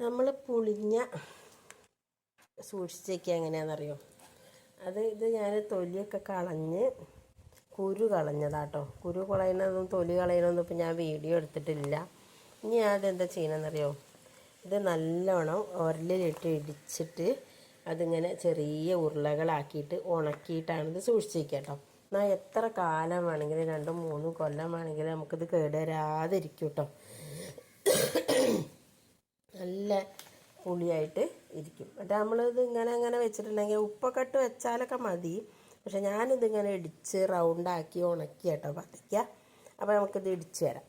നമ്മൾ പുളിഞ്ഞ സൂക്ഷിച്ചേക്കുക എങ്ങനെയാണെന്നറിയോ? അത് ഇത് ഞാൻ തൊലിയൊക്കെ കളഞ്ഞ് കുരു കളഞ്ഞതാട്ടോ. കുരു കളയുന്നതും തൊലി കളയുന്നതും ഇപ്പം ഞാൻ വീഡിയോ എടുത്തിട്ടില്ല. ഇനി അതെന്താ ചെയ്യണമെന്നറിയോ ഇത് നല്ലോണം ഉരലിലിട്ട് ഇടിച്ചിട്ട് അതിങ്ങനെ ചെറിയ ഉരുളകളാക്കിയിട്ട് ഉണക്കിയിട്ടാണ് ഇത് സൂക്ഷിച്ചേക്കുക കേട്ടോ. എന്നാൽ എത്ര കാലം വേണമെങ്കിലും രണ്ടും മൂന്നും കൊല്ലം വേണമെങ്കിലും നമുക്കിത് കേടുവരാതിരിക്കും കേട്ടോ നല്ല പുളിയായിട്ട് ഇരിക്കും. എന്നിട്ട് നമ്മളിത് ഇങ്ങനെ അങ്ങനെ വെച്ചിട്ടുണ്ടെങ്കിൽ ഉപ്പൊക്കെ ഇട്ട് വെച്ചാലൊക്കെ മതി. പക്ഷെ ഞാനിതിങ്ങനെ ഇടിച്ച് റൗണ്ടാക്കി ഉണക്കി കേട്ടോ പതയ്ക്കുക അപ്പോൾ നമുക്കിത് ഇടിച്ച് തരാം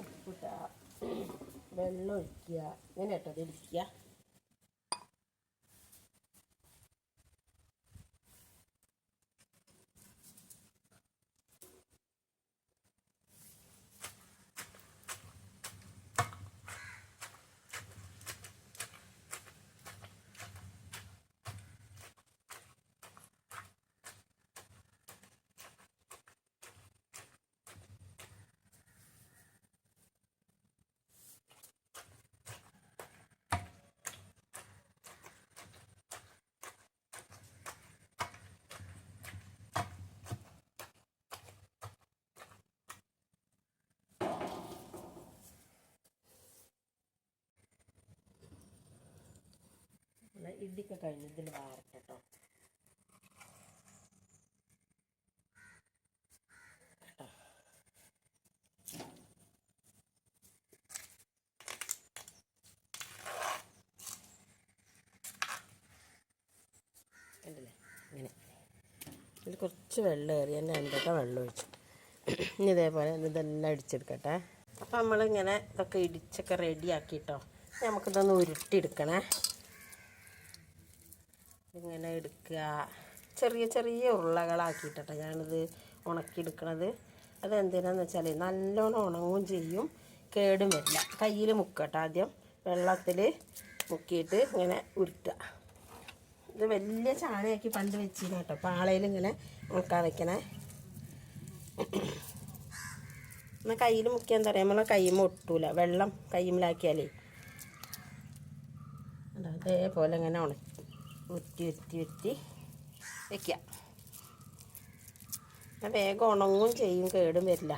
ഉപ്പിട്ട. വെള്ളം ഒഴിക്കുക. ഇങ്ങനെ കേട്ടോ ഇത് ഇടിക്കുക. ഇടിയൊക്കെ കഴിഞ്ഞ് ഇതിൽ വാരട്ടെ കേട്ടോ കണ്ടില്ലേ? ഇങ്ങനെ. ഇതിൽ കുറച്ച് വെള്ളം ഏറി എന്റെ അതിന്റെ വെള്ളം ഒഴിച്ചു. ഇനി ഇതേപോലെ ഇതെല്ലാം അടിച്ചെടുക്കട്ടെ അപ്പം നമ്മളിങ്ങനെ ഇതൊക്കെ ഇടിച്ചൊക്കെ റെഡിയാക്കിട്ടോ നമുക്കിതൊന്ന് ഉരുട്ടിയെടുക്കണേ. ഇങ്ങനെ എടുക്കുക. ചെറിയ ചെറിയ ഉരുളകളാക്കിയിട്ടോ ഞാനിത് ഉണക്കിയെടുക്കണത്. അതെന്തിനാന്ന് വെച്ചാൽ നല്ലോണം ഉണങ്ങും ചെയ്യും. കേടും വരില്ല. കയ്യിൽ മുക്കട്ടെ ആദ്യം. വെള്ളത്തിൽ മുക്കിയിട്ട് ഇങ്ങനെ ഉരുട്ടുക. ഇത് വലിയ ചാണയാക്കി പണ്ട് വെച്ചിരുന്നു കേട്ടോ. പാളയിൽ ഇങ്ങനെ ഉണക്കാൻ വെക്കണേ. എന്നാൽ കയ്യിൽ മുക്കിയാൽ എന്താ പറയുക നമ്മളെ കയ്യുമ്പോൾ ഒട്ടൂല. വെള്ളം കയ്യുമ്പിലാക്കിയാലേ അതാ അതേപോലെ ഇങ്ങനെ ഉണക്കി ഉരുട്ടി ഉരുട്ടി എന്നാൽ വേഗം ഉണങ്ങും ചെയ്യും കേടും വരില്ല.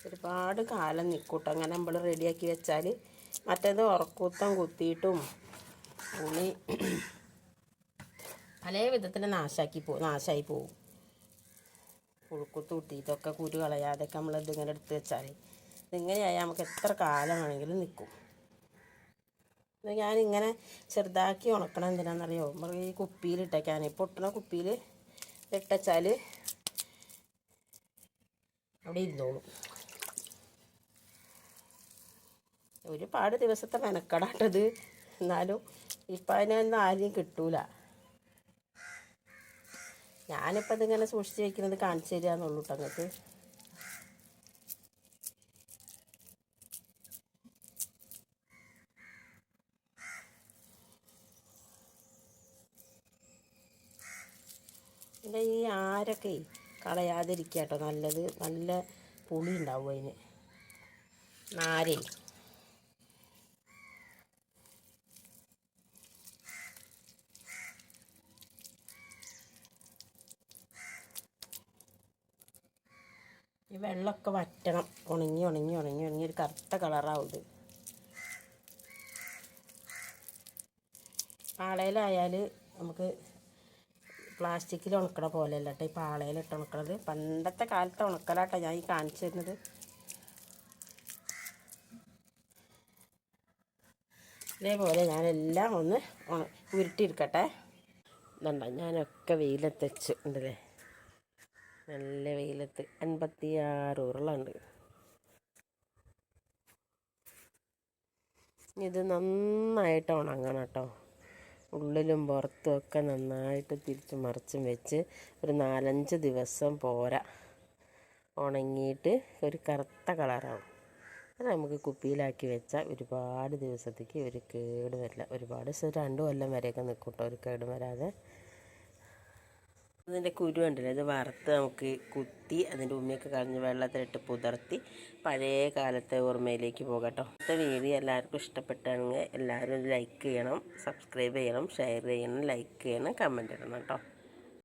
ഒരുപാട് കാലം നിൽക്കൂട്ടോ അങ്ങനെ നമ്മൾ റെഡിയാക്കി വെച്ചാൽ മറ്റേത് ഉറക്കൂത്തം കുത്തിയിട്ടും ഉണി പല വിധത്തിൽ നാശാക്കി പോകും നാശമായി പോകും പുഴുക്കുത്ത് ഇതൊക്കെ കുരു കളയാതെയൊക്കെ നമ്മൾ ഇതിങ്ങനെ എടുത്ത് വെച്ചാൽ ഇതിങ്ങനെയായാൽ നമുക്ക് എത്ര കാലം വേണമെങ്കിലും നിൽക്കും ഞാനിങ്ങനെ ചെറുതാക്കി ഉണക്കണം എന്തിനാണെന്നറിയോ ഈ കുപ്പിയിലിട്ടേക്കാൻ പൊട്ടണ കുപ്പിയിൽ ഇട്ടച്ചാൽ അവിടെ ഇരുന്നോളും. ഒരുപാട് ദിവസത്തെ മെനക്കടാട്ടത്. എന്നാലും ഇപ്പം അതിനൊന്നും ആരെയും കിട്ടൂല. ഞാനിപ്പോൾ ഇതിങ്ങനെ സൂക്ഷിച്ച് വെക്കുന്നത് കാണിച്ചു തരികയെന്നുള്ളൂ കേട്ടോ നിങ്ങൾക്ക് പിന്നെ ഈ ആരൊക്കെ കളയാതിരിക്കുക കേട്ടോ നല്ലത്. നല്ല പുളി ഉണ്ടാവും അതിന് നാരേ. ഈ വെള്ളമൊക്കെ വറ്റണം. ഉണങ്ങി ഉണങ്ങി ഉണങ്ങി ഉണങ്ങി. ഒരു കറുത്ത കളറാവും പാളയിലായാൽ നമുക്ക് പ്ലാസ്റ്റിക്കിൽ ഉണക്കണ പോലെ അല്ല കേട്ടോ ഈ പാളയിലിട്ട് ഉണക്കണത്. പണ്ടത്തെ കാലത്തെ ഉണക്കലാട്ടോ ഞാൻ ഈ കാണിച്ചു തരുന്നത്. ഇതേപോലെ ഞാനെല്ലാം ഒന്ന് ഉണ ഉരുട്ടിയെടുക്കട്ടെ. ഇതുണ്ടോ? ഞാനൊക്കെ വെയിലത്ത് വെച്ച് ഉണ്ടല്ലേ? നല്ല വെയിലത്ത് അൻപത്തി ആറ് ഉരുളുണ്ട് ഇത് നന്നായിട്ട് ഉണങ്ങണം കേട്ടോ. ഉള്ളിലും പുറത്തും ഒക്കെ നന്നായിട്ട് തിരിച്ച് മറിച്ചും വെച്ച് ഒരു നാലഞ്ച് ദിവസം പോരാ. ഉണങ്ങിയിട്ട് ഒരു കറുത്ത കളറാവും. അത് നമുക്ക് കുപ്പിയിലാക്കി വെച്ചാൽ ഒരുപാട് ദിവസത്തേക്ക് ഒരു കേട് വരില്ല. ഒരുപാട് ദിവസം രണ്ട് കൊല്ലം വരെയൊക്കെ നിൽക്കും കേട്ടോ ഒരു കേട് വരാതെ. അതിന്റെ കുരു ഉണ്ടല്ലോ ഇത് വറുത്ത് നമുക്ക് കുത്തി അതിന്റെ ഉമ്മയൊക്കെ കളഞ്ഞ് വെള്ളത്തിലിട്ട് പുതർത്തി പഴയ കാലത്തെ ഓർമ്മയിലേക്ക് പോകട്ടോ. അടുത്ത വീഡിയോ എല്ലാവർക്കും ഇഷ്ടപ്പെട്ടാണെങ്കിൽ എല്ലാവരും ലൈക്ക് ചെയ്യണം സബ്സ്ക്രൈബ് ചെയ്യണം ഷെയർ ചെയ്യണം ലൈക്ക് ചെയ്യണം കമന്റ് ഇടണം കേട്ടോ.